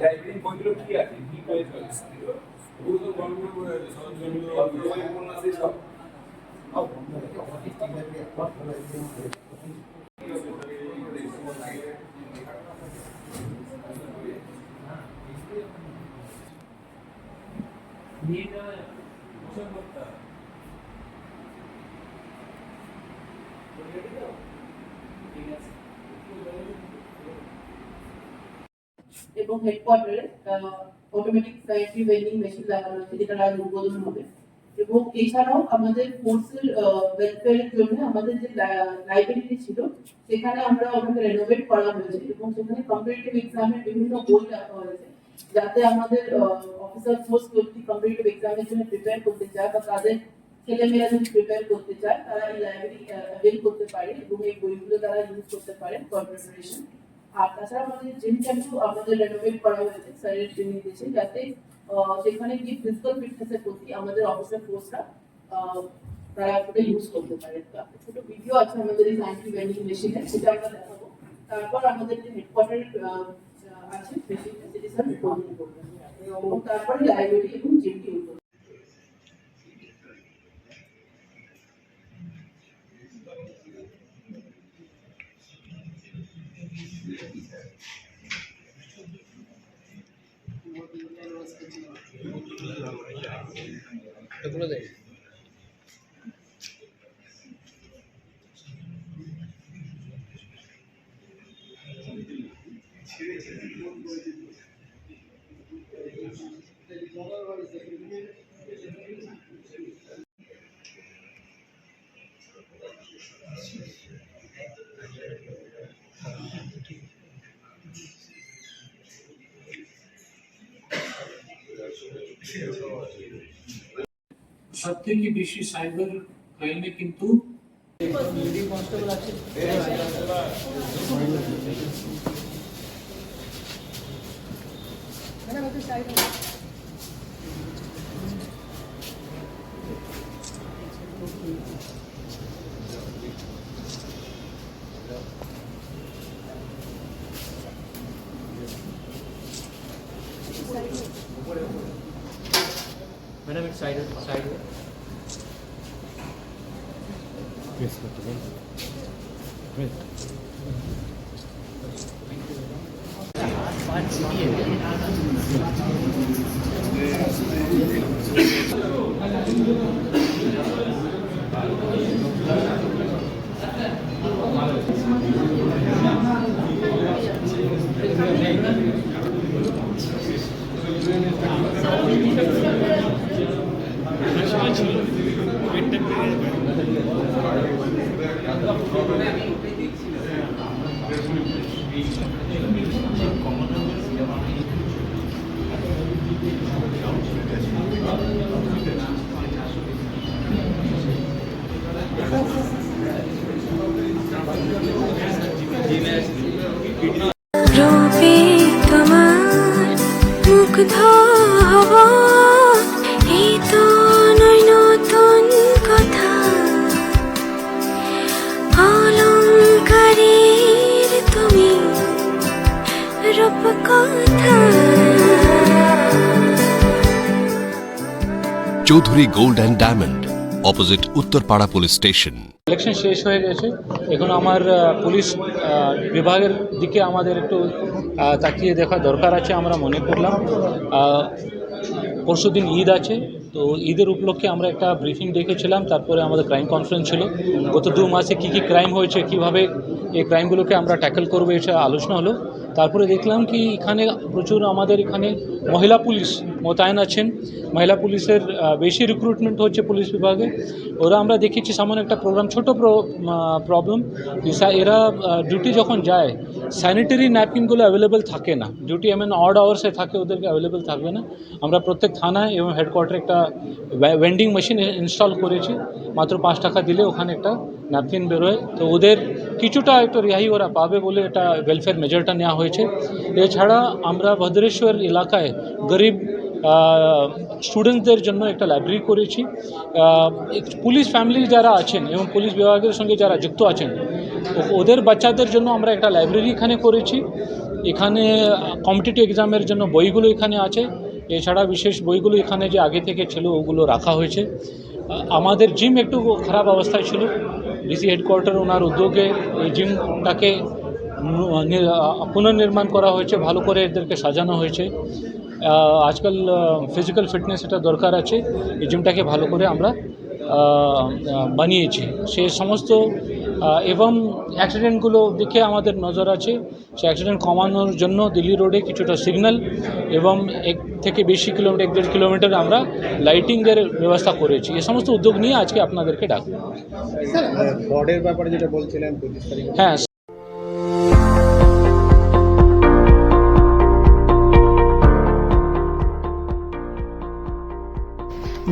Library বইগুলো কি আছে কি বই চলছে ওগুলো তো গল্প বই আছে সরঞ্জামগুলো উপন্যাস সব মেয়েটা বসে করতে ঠিক আছে এবং হেডকোয়ার্টারে অটোমেটিক সাইন্টিফিক ভেন্ডিং মেশিন লাগানো হচ্ছে যেটা আজ উদ্বোধন হবে। এবং এছাড়াও আমাদের কোর্সের ওয়েলফেয়ারের জন্য আমাদের যে লাইব্রেরিটি ছিল, সেখানে আমরা ওখানে রেনোভেট করা হয়েছে এবং সেখানে কম্পিটিটিভ এক্সামের বিভিন্ন বই রাখা হয়েছে, যাতে আমাদের অফিসার ফোর্স যদি কম্পিটিটিভ এক্সামের জন্য প্রিপেয়ার করতে চায় বা তাদের ছেলেমেয়েরা যদি প্রিপেয়ার করতে চায়, তারা এই লাইব্রেরি অ্যাভেল করতে পারে এবং এই বইগুলো তারা ইউজ করতে পারে ফর প্রিপারেশন আর তাছাড়া আমাদের জিম ক্যাম্পও আমাদের রেনোভেট করা হয়েছে স্যারের নির্দেশে যাতে সেখানে গিয়ে ফিজিক্যাল ফিটনেসের প্রতি আমাদের অফিসার ফোর্সরা তারা ওটা ইউজ করতে পারে। একটা ছোট ভিডিও আছে আমাদের এই সাইন্টিফিক ভেন্ডিং মেশিনে সেটা আমরা দেখাবো। তারপর আমাদের যে হেডকোয়ার্টার আছে মেশিনটা সেটি স্যার উদ্বোধন করবেন। এবং তারপরে লাইব্রেরি এবং জিমটি উদ্বোধন সব सत्य की बेसि साइबर क्राइम किंतु 嬉しかったね。ね হব এই তো নয় নতুন কথা। অলঙ্কারের তুমি রূপ কথা Chowdhury gold and diamond opposite Uttarpara police station. Election শেষ হয়ে গেছে। এখন আমার পুলিশ বিভাগের দিকে আমাদের একটু তাকিয়ে দেখা দরকার আছে আমরা মনে করলাম। পরশু দিন ঈদ আছে, তো ঈদের উপলক্ষে আমরা একটা ব্রিফিং দেখেছিলাম, তারপরে আমাদের ক্রাইম কনফারেন্স ছিল। গত দু মাসে কী কী ক্রাইম হয়েছে, কীভাবে এই ক্রাইমগুলোকে আমরা ট্যাকেল করব, এটা আলোচনা হলো। তারপরে দেখলাম কি এখানে প্রচুর আমাদের এখানে মহিলা পুলিশ মোতায়েন আছেন। মহিলা পুলিশের বেশি রিক্রুটমেন্ট হচ্ছে পুলিশ বিভাগে। ওরা আমরা দেখেছি সামান্য একটা প্রোগ্রাম ছোট প্রবলেম এরা ডিউটি যখন যায় স্যানিটারি ন্যাপকিনগুলো অ্যাভেলেবেল থাকে না। ডিউটি এমন অড আওয়ার্সে থাকে, ওদেরকে অ্যাভেলেবেল থাকবে না। আমরা প্রত্যেক থানায় এবং হেডকোয়ার্টারে একটা ভেন্ডিং মেশিন ইনস্টল করেছি। মাত্র পাঁচ টাকা দিলে ওখানে একটা ন্যাপকিন বেরোয়। তো ওদের কিছুটা একটু রেহাই ওরা পাবে বলে এটা ওয়েলফেয়ার মেজারটা নেওয়া হয়েছে। এছাড়া আমরা ভদ্রেশ্বর এলাকায় গরিব স্টুডেন্টদের জন্য একটা লাইব্রেরি করেছি। পুলিশ ফ্যামিলি যারা আছেন এবং পুলিশ বিভাগের সঙ্গে যারা যুক্ত আছেন ওদের বাচ্চাদের জন্য আমরা একটা লাইব্রেরি এখানে করেছি। এখানে কম্পিটিটিভ এক্সামের জন্য বইগুলো এখানে আছে। এছাড়া বিশেষ বইগুলো এখানে যে আগে থেকে ছিল, ওগুলো রাখা হয়েছে। আমাদের জিম একটু খারাপ অবস্থায় ছিল। ডিসি হেডকোয়ার্টার ওনার উদ্যোগে এই জিমটাকে পুনর্নির্মাণ করা হয়েছে। ভালো করে এদেরকে সাজানো হয়েছে। আজকাল ফিজিক্যাল ফিটনেস এটা দরকার আছে। এই জিমটাকে ভালো করে আমরা বানিয়েছি। সে সমস্ত এবং অ্যাক্সিডেন্টগুলো দেখে আমাদের নজর আছে। সে অ্যাক্সিডেন্ট কমানোর জন্য দিল্লি রোডে কিছুটা সিগন্যাল এবং এক থেকে বেশি কিলোমিটার এক দেড় কিলোমিটার আমরা লাইটিংয়ের ব্যবস্থা করেছি। এ সমস্ত উদ্যোগ নিয়ে আজকে আপনাদেরকে ডাকবো। বর্ডের ব্যাপারে যেটা বলছিলেন হ্যাঁ